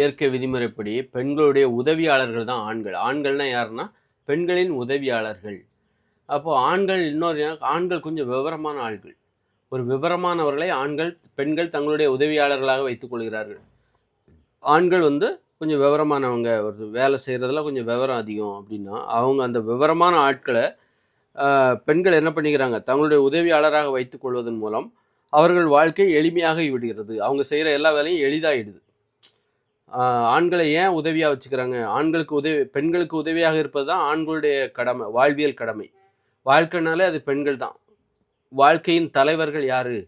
இயற்கை விதிமுறைப்படி பெண்களுடைய உதவியாளர்கள் தான் ஆண்கள். ஆண்கள்னா யாருன்னா பெண்களின் உதவியாளர்கள். அப்போது ஆண்கள் இன்னொரு ஆண்கள் கொஞ்சம் விவரமான ஆள்கள். ஒரு விவரமானவர்களை ஆண்கள் பெண்கள் தங்களுடைய உதவியாளர்களாக வைத்துக்கொள்கிறார்கள் ஆண்கள் வந்து கொஞ்சம் விவரமானவங்க ஒரு வேலை செய்கிறதுல கொஞ்சம் விவரம் அதிகம் அப்படின்னா அவங்க அந்த விவரமான ஆட்களை பெண்கள் என்ன பண்ணிக்கிறாங்க? தங்களுடைய உதவியாளராக வைத்துக்கொள்வதன் மூலம் அவர்கள் வாழ்க்கை எளிமையாகி விடுகிறது. அவங்க செய்கிற எல்லா வேலையும் எளிதாகிடுது ஆண்களை ஏன் உதவியாக வச்சுக்கிறாங்க? ஆண்களுக்கு உதவி பெண்களுக்கு உதவியாக இருப்பது தான் ஆண்களுடைய கடமை வாழ்வியல் கடமை. வாழ்க்கைனாலே அது பெண்கள் தான். வாழ்க்கையின் தலைவர்கள் யாரு?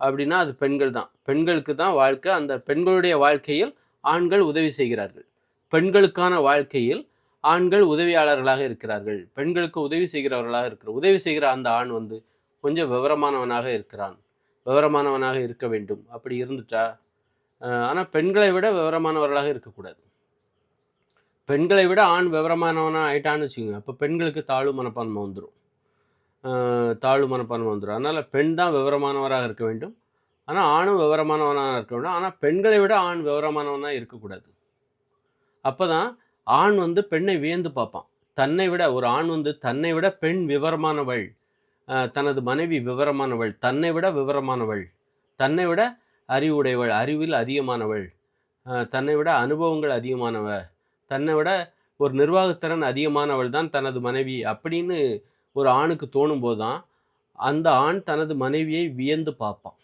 அப்படின்னா அது பெண்கள் தான். பெண்களுக்கு தான் வாழ்க்கை அந்த பெண்களுடைய வாழ்க்கையில் ஆண்கள் உதவி செய்கிறார்கள். பெண்களுக்கான வாழ்க்கையில் ஆண்கள் உதவியாளர்களாக இருக்கிறார்கள். பெண்களுக்கு உதவி செய்கிறவர்களாக இருக்கிற உதவி செய்கிற அந்த ஆண் வந்து கொஞ்சம் விவரமானவனாக இருக்கிறான். விவரமானவனாக இருக்க வேண்டும். அப்படி இருந்துட்டா ஆனால் பெண்களை விட விவரமானவர்களாக இருக்கக்கூடாது. பெண்களை விட ஆண் விவரமானவனாக ஆயிட்டான்னு வச்சுக்கோங்க. அப்போ பெண்களுக்கு தாழ்வு மனப்பான்மை வந்துடும் தாழ்வு மனப்பான்மை வந்துடும் அதனால் பெண் தான் விவரமானவராக இருக்க வேண்டும். ஆனால் ஆணும் விவரமானவனாக இருக்க வேண்டும். ஆனால் பெண்களை விட ஆண் விவரமானவனாக இருக்கக்கூடாது. அப்போ தான் ஆண் வந்து பெண்ணை வியந்து பார்ப்பான். தன்னை விட ஒரு ஆண் வந்து தன்னை விட பெண் விவரமானவள். தனது மனைவி விவரமானவள். தன்னை விட விவரமானவள். தன்னை விட அறிவுடையவள் அறிவில் அதிகமானவள். தன்னை விட அனுபவங்கள் அதிகமானவ. தன்னை விட ஒரு நிர்வாகத்திறன் அதிகமானவள் தான் தனது மனைவி அப்படின்னு ஒரு ஆணுக்கு தோணும் போது தான் அந்த ஆண் தனது மனைவியை வியந்து பார்ப்பான்.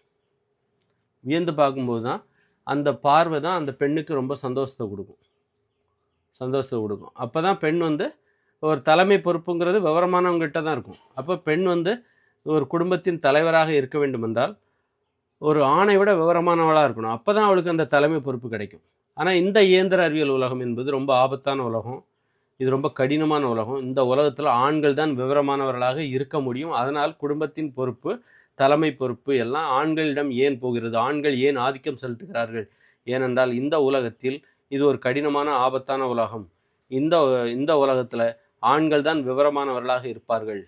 வியந்து பார்க்கும்போது தான் அந்த பார்வை தான் அந்த பெண்ணுக்கு ரொம்ப சந்தோஷத்தை கொடுக்கும். சந்தோஷத்தை கொடுக்கும். அப்போ தான் பெண் வந்து ஒரு தலைமை பொறுப்புங்கிறது விவரமானவங்ககிட்ட தான் இருக்கும். அப்போ பெண் வந்து ஒரு குடும்பத்தின் தலைவராக இருக்க வேண்டும் என்றால் ஒரு ஆணை விட விவரமானவளாக இருக்கணும். அப்போ தான் அவளுக்கு அந்த தலைமை பொறுப்பு கிடைக்கும். ஆனால் இந்த இயந்திர அறிவியல் உலகம் என்பது ரொம்ப ஆபத்தான உலகம். இது ரொம்ப கடினமான உலகம். இந்த உலகத்தில் ஆண்கள் தான் விவரமானவர்களாக இருக்க முடியும். அதனால் குடும்பத்தின் பொறுப்பு தலைமை பொறுப்பு எல்லாம் ஆண்களிடம் ஏன் போகிறது? ஆண்கள் ஏன் ஆதிக்கம் செலுத்துகிறார்கள்? ஏனென்றால் இந்த உலகத்தில் இது ஒரு கடினமான ஆபத்தான உலகம். இந்த இந்த உலகத்தில் ஆண்கள் தான் விவரமானவர்களாக இருப்பார்கள்.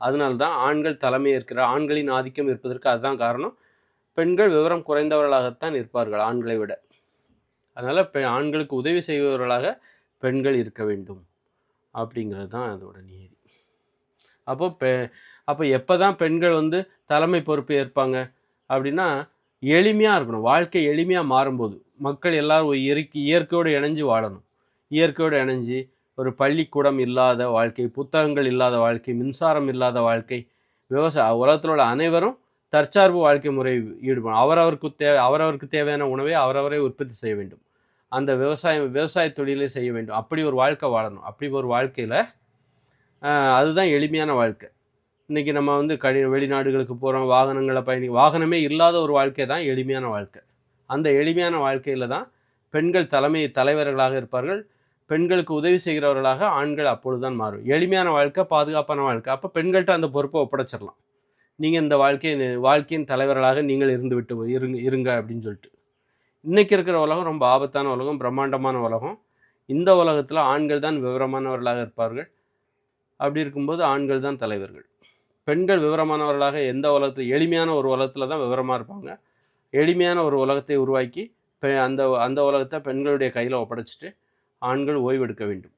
அதனால்தான் ஆண்கள் தலைமை இருக்கிற ஆண்களின் ஆதிக்கம் இருப்பதற்கு அதுதான் காரணம். பெண்கள் விவரம் குறைந்தவர்களாகத்தான் இருப்பார்கள் ஆண்களை விட. அதனால் பெ ஆண்களுக்கு உதவி செய்பவர்களாக பெண்கள் இருக்க வேண்டும். அப்படிங்கிறது தான் அதோட நியதி. அப்போ பெ அப்போ எப்போ தான் பெண்கள் வந்து தலைமை பொறுப்பு ஏற்பாங்க அப்படின்னா எளிமையாக இருக்கணும். வாழ்க்கை எளிமையாக மாறும்போது மக்கள் எல்லாரும் ஒரு இயற்கை இயற்கையோடு இணைஞ்சு வாழணும். இயற்கையோடு இணைஞ்சு ஒரு பள்ளிக்கூடம் இல்லாத வாழ்க்கை புத்தகங்கள் இல்லாத வாழ்க்கை மின்சாரம் இல்லாத வாழ்க்கை விவசாய உலகத்தில் உள்ள அனைவரும் தற்சார்பு வாழ்க்கை முறை ஈடுபடும் அவரவருக்கு தேவை அவரவருக்கு தேவையான உணவை அவரவரை உற்பத்தி செய்ய வேண்டும். அந்த விவசாயம் விவசாய தொழிலை செய்ய வேண்டும். அப்படி ஒரு வாழ்க்கை வாழணும். அப்படி ஒரு வாழ்க்கையில் அதுதான் எளிமையான வாழ்க்கை. இன்றைக்கி நம்ம வந்து கடி வெளிநாடுகளுக்கு போகிறோம் வாகனங்களை பயணி வாகனமே இல்லாத ஒரு வாழ்க்கை தான் எளிமையான வாழ்க்கை. அந்த எளிமையான வாழ்க்கையில் தான் பெண்கள் தலைமை தலைவர்களாக இருப்பார்கள். பெண்களுக்கு உதவி செய்கிறவர்களாக ஆண்கள் அப்பொழுது தான் மாறும். எளிமையான வாழ்க்கை பாதுகாப்பான வாழ்க்கை. அப்போ பெண்கள்கிட்ட அந்த பொறுப்பை ஒப்படைச்சிடலாம். நீங்கள் இந்த வாழ்க்கையின் வாழ்க்கையின் தலைவர்களாக நீங்கள் இருந்து விட்டு இருங்க இருங்க அப்படின்னு சொல்லிட்டு. இன்றைக்கி இருக்கிற உலகம் ரொம்ப ஆபத்தான உலகம் பிரம்மாண்டமான உலகம். இந்த உலகத்தில் ஆண்கள் தான் விவரமானவர்களாக இருப்பார்கள். அப்படி இருக்கும்போது ஆண்கள் தான் தலைவர்கள். பெண்கள் விவரமானவர்களாக எந்த உலகத்தில் எளிமையான ஒரு உலகத்தில் தான் விவரமாக இருப்பாங்க. எளிமையான ஒரு உலகத்தை உருவாக்கி பெ அந்த அந்த உலகத்தை பெண்களுடைய கையில் ஒப்படைச்சிட்டு ஆண்கள் ஓய்வெடுக்க வேண்டும்.